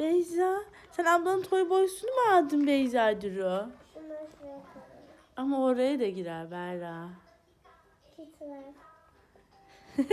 Beyza sen ablanın toy boysunu mu aldın Beyza Duru? Ama oraya da girer Berra.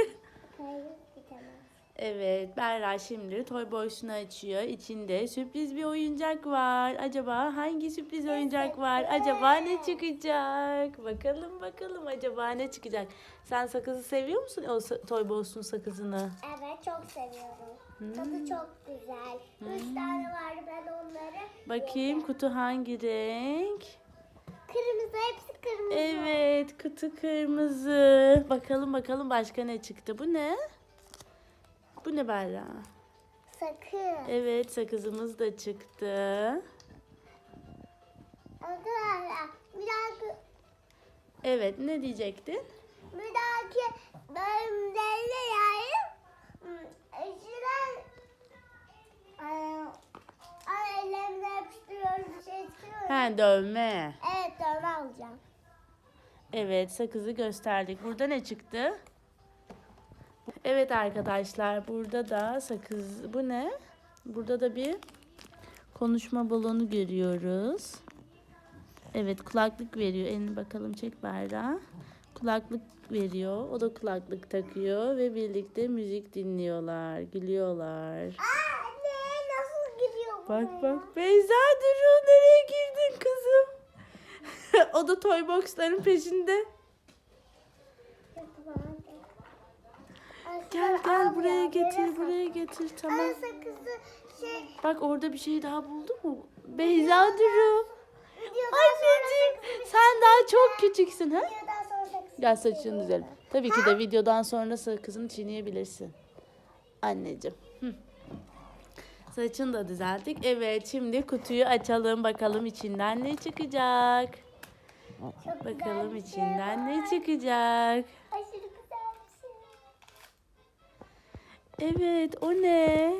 Evet Berra şimdi toy boysunu açıyor. İçinde sürpriz bir oyuncak var. Acaba hangi sürpriz oyuncak var? Acaba ne çıkacak? Bakalım bakalım acaba ne çıkacak? Sen sakızı seviyor musun o toy boysun sakızını? Evet çok seviyorum. Hmm. Tadı çok güzel. Üç tane var ben onları. Bakayım kutu hangi renk? Kırmızı hepsi kırmızı. Evet kutu kırmızı. Bakalım bakalım başka ne çıktı? Bu ne? Bu ne Berra? Sakın. Evet sakızımız da çıktı. Arkadaşlar bir Evet ne diyecektin? bir dahaki bölümlerde yani eşiler Ay ellerimle yapıştırıyoruz bir şey Ha dövme. Evet dövme alacağım. Evet sakızı gösterdik. Burada ne çıktı? Evet arkadaşlar burada da sakız. Bu ne? Burada da bir konuşma balonu görüyoruz. Evet kulaklık veriyor. Elini bakalım çek Berra. Kulaklık veriyor. O da kulaklık takıyor ve birlikte müzik dinliyorlar. Gülüyorlar. Anne nasıl bu? Bak bak Beyza Duru nereye? O da toy boxların peşinde. Gel gel buraya getir buraya getir tamam. Şey Bak orada bir şey daha buldu mu? Beyza Duru. Anneciğim sen daha çok küçüksün ha? Gel saçını düzelim. Tabii ki de videodan sonra sakızını çiğneyebilirsin. Anneciğim. Hı. Saçını da düzelttik. Evet şimdi kutuyu açalım bakalım içinden ne çıkacak. Çok güzel Bakalım bir şey içinden ne çıkacak. Aşırı güzel bir şey. Evet o ne?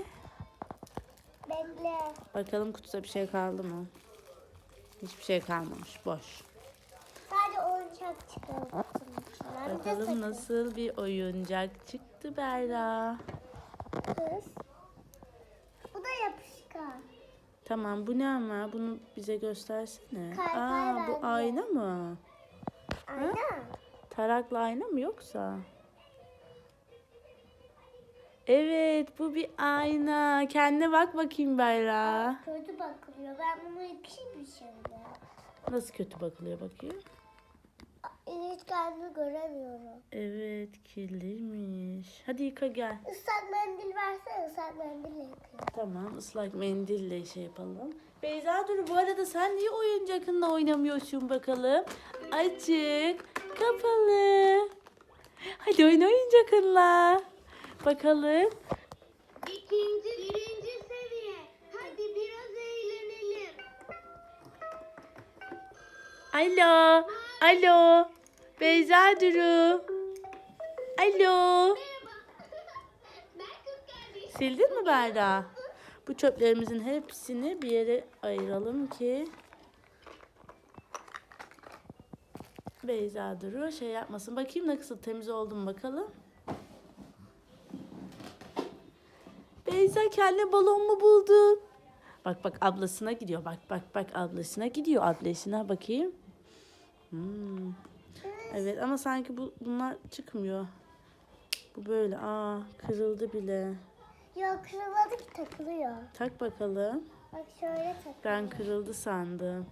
Bekle. Bakalım kutuda bir şey kaldı mı? Hiçbir şey kalmamış. Boş. Sadece oyuncak çıkardım. içinden. Bir de Bakalım sakız. nasıl bir oyuncak çıktı Berra. Kız. Bu da yapışkan. Tamam bu ne ama? Bunu bize göstersene. Kalp Aa bu bence. ayna mı? Aynen. Taraklı ayna mı yoksa? Evet bu bir ayna. Kendine bak bakayım Berra. Kötü bakılıyor. Ben bunu yıkayayım bir şimdi. Nasıl kötü bakılıyor bakayım. Hiç kendimi göremiyorum. Evet kirliymiş. Hadi yıka gel. Islak mendil versene ıslak mendille yıkayayım. Tamam ıslak mendille şey yapalım. Beyza dur bu arada sen niye oyuncakınla oynamıyorsun bakalım? Açık, kapalı. Hadi oyna oyuncakınla. Bakalım. İkinci, birinci seviye. Hadi biraz eğlenelim. Alo, alo. Beyza Duru. Alo. Sildin mi Berra? Bu çöplerimizin hepsini bir yere ayıralım ki Beyza Duru şey yapmasın. Bakayım nasıl temiz oldu mu bakalım. Beyza kendine balon mu buldun? Bak bak ablasına gidiyor. Bak bak bak ablasına gidiyor. Ablasına bakayım. Hmm. Evet ama sanki bu bunlar çıkmıyor. Bu böyle. Aa kırıldı bile. Yok kırılmadı ki takılıyor. Tak bakalım. Bak şöyle tak. Ben kırıldı sandım.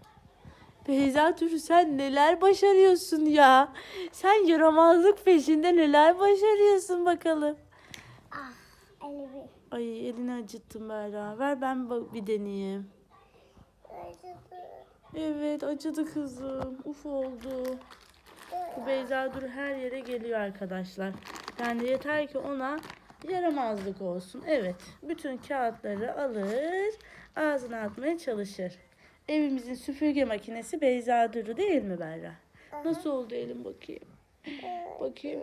Beyza Turu sen neler başarıyorsun ya? Sen yaramazlık peşinde neler başarıyorsun bakalım. Ah elimi. Ay elini acıttım Berra. Ver ben bir deneyeyim. Acıdı. Evet acıdı kızım. Uf oldu. Bu Beyza Duru her yere geliyor arkadaşlar. Yani yeter ki ona yaramazlık olsun. Evet. Bütün kağıtları alır. Ağzına atmaya çalışır. Evimizin süpürge makinesi Beyza Duru değil mi Berra? Nasıl oldu elim bakayım? Bakayım.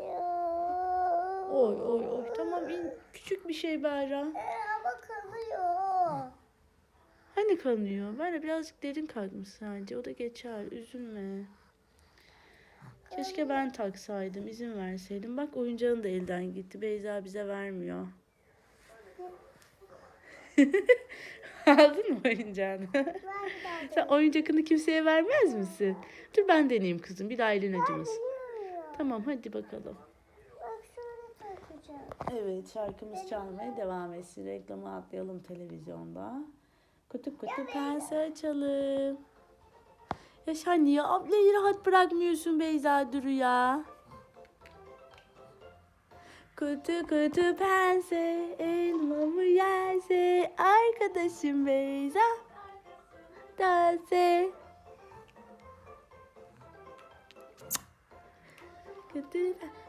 Oy oy oy. Tamam in. Küçük bir şey Berra. Ama kalıyor. Hani kanıyor? Böyle birazcık derin kalkmış sadece. O da geçer. Üzülme. Keşke ben taksaydım, izin verseydim. Bak oyuncağın da elden gitti. Beyza bize vermiyor. Aldın mı oyuncağını? Daha. Sen oyuncakını kimseye vermez misin? Dur ben deneyeyim kızım. Bir de ailen acımız. Bilmiyorum. Tamam hadi bakalım. Evet şarkımız çalmaya devam etsin. Reklamı atlayalım televizyonda. Kutu kutu pense açalım. Ya sen niye ablayı rahat bırakmıyorsun Beyza Duru ya? Kutu kutu pense elmamı yerse arkadaşım Beyza danse.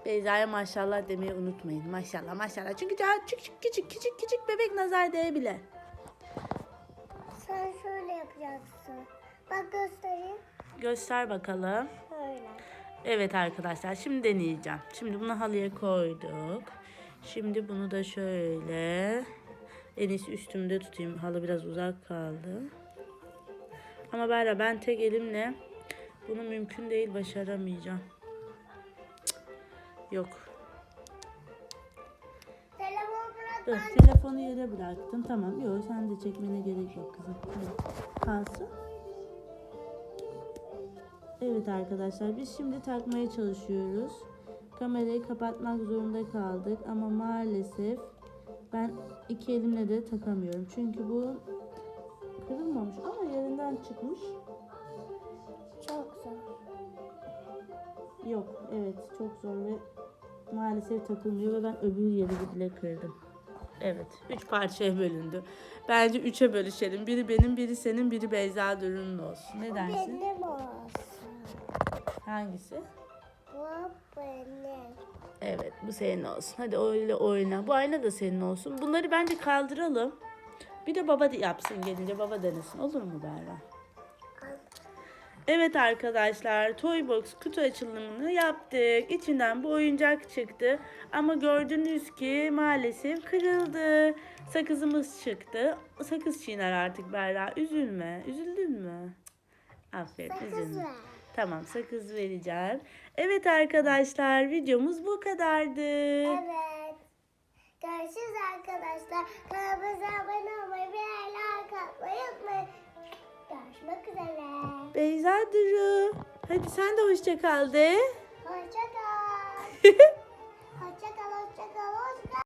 Beyza'ya maşallah demeyi unutmayın. Maşallah maşallah. Çünkü küçük küçük küçük küçük bebek nazar değebilir. Sen şöyle yapacaksın. Bak göstereyim. Göster bakalım. Şöyle. Evet arkadaşlar şimdi deneyeceğim. Şimdi bunu halıya koyduk. Şimdi bunu da şöyle en iyisi üstümde tutayım. Halı biraz uzak kaldı. Ama Berra ben tek elimle bunu mümkün değil başaramayacağım. Cık, Yok. Telefon bırak. Dur, telefonu yere bıraktım. Tamam. Yok sen de çekmene gerek yok kızım. Kalsın. Evet arkadaşlar biz şimdi takmaya çalışıyoruz. Kamerayı kapatmak zorunda kaldık ama maalesef ben iki elimle de takamıyorum. Çünkü bu kırılmamış ama yerinden çıkmış. Çok zor. Yok evet çok zor ve maalesef takılmıyor ve ben öbür yeri bile kırdım. Evet üç parçaya bölündü. Bence üçe bölüşelim. Biri benim, biri senin, biri Beyza Dürün'ün olsun. Ne dersin? Benim olsun. Hangisi? Bu benim. Evet bu senin olsun. Hadi öyle oyna. Bu ayna da senin olsun. Bunları bence kaldıralım. Bir de baba yapsın gelince baba denesin. Olur mu Berra? Evet arkadaşlar Toybox kutu açılımını yaptık. İçinden bu oyuncak çıktı. Ama gördünüz ki maalesef kırıldı. Sakızımız çıktı. Sakız çiğner artık Berra. Üzülme. Üzüldün mü? Aferin üzülme. Tamam sakız vereceğim. Evet arkadaşlar videomuz bu kadardı. Evet. Görüşürüz arkadaşlar. Kanalımıza abone olmayı ve like atmayı unutmayın. Görüşmek üzere. Beyza Duru. Hadi sen de hoşça kal de. Hoşça kal. hoşça kal, hoşça kal, hoşça kal.